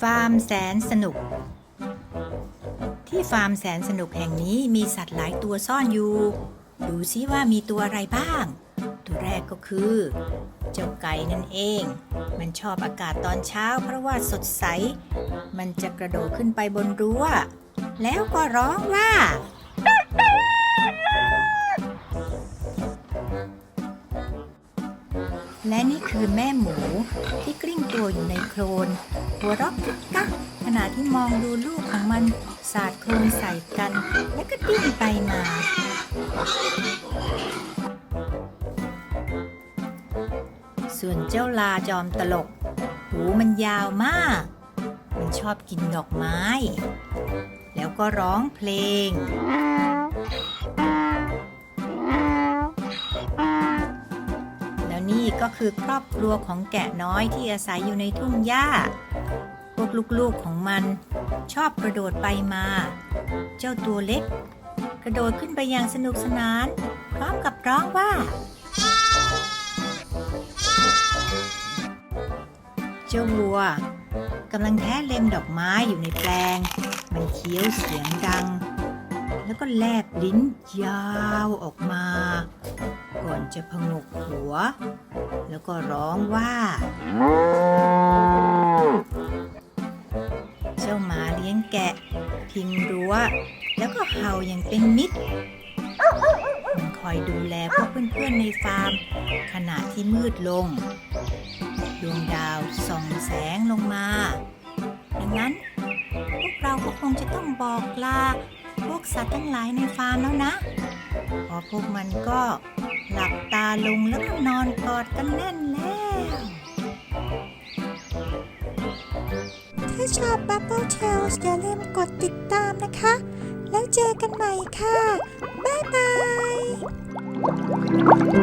ฟาร์มแสนสนุก ที่ฟาร์มแสนสนุกแห่งนี้มีสัตว์หลายตัวซ่อนอยู่ ดูซิว่ามีตัวอะไรบ้าง ตัวแรกก็คือ เจ้าไก่นั่นเอง มันชอบอากาศตอนเช้าเพราะว่าสดใส มันจะกระโดดขึ้นไปบนรั้ว แล้วก็ร้องว่า และนี่คือแม่หมูที่กลิ้งตัวอยู่ในโคลน หัวเรักกุกกักขณะที่มองดูลูกของมันสาดโคลนใส่กัน และก็ดิ้นไปมา ส่วนเจ้าลาจอมตลก หูมันยาวมาก มันชอบกินดอกไม้ แล้วก็ร้องเพลง ก็คือครอบครัวของแกะน้อยที่อาศัยอยู่ในทุ่งหญ้า พวกลูกๆของมันชอบกระโดดไปมา เจ้าตัวเล็ก กระโดดขึ้นไปอย่างสนุกสนาน พร้อมกับร้องว่า เจ้าวัวกำลังแทะเล็มดอกไม้อยู่ในแปลง มันเคี้ยวเสียงดัง แล้วก็แลบลิ้นยาวออกมา จะพงกหัว แล้วก็ร้องว่า เจ้าหมาเลี้ยงแกะ พิงรั้ว แล้วก็เห่าอย่างเป็นมิตรมันคอยดูแลพวกเพื่อนๆในฟาร์ม ขณะที่มืดลง ดวงดาวส่องแสงลงมา ดังนั้นพวกเราก็คงจะต้องบอกลาพวกสัตว์ทั้งหลายในฟาร์มแล้วนะ พอพวกมันก็ หลับตาลงแล้วก็นอนกอดกันแน่นแล้ว ถ้าชอบ Bubble Tales อย่าลืมกดติดตามนะคะ แล้วเจอกันใหม่ค่ะ บ๊ายบาย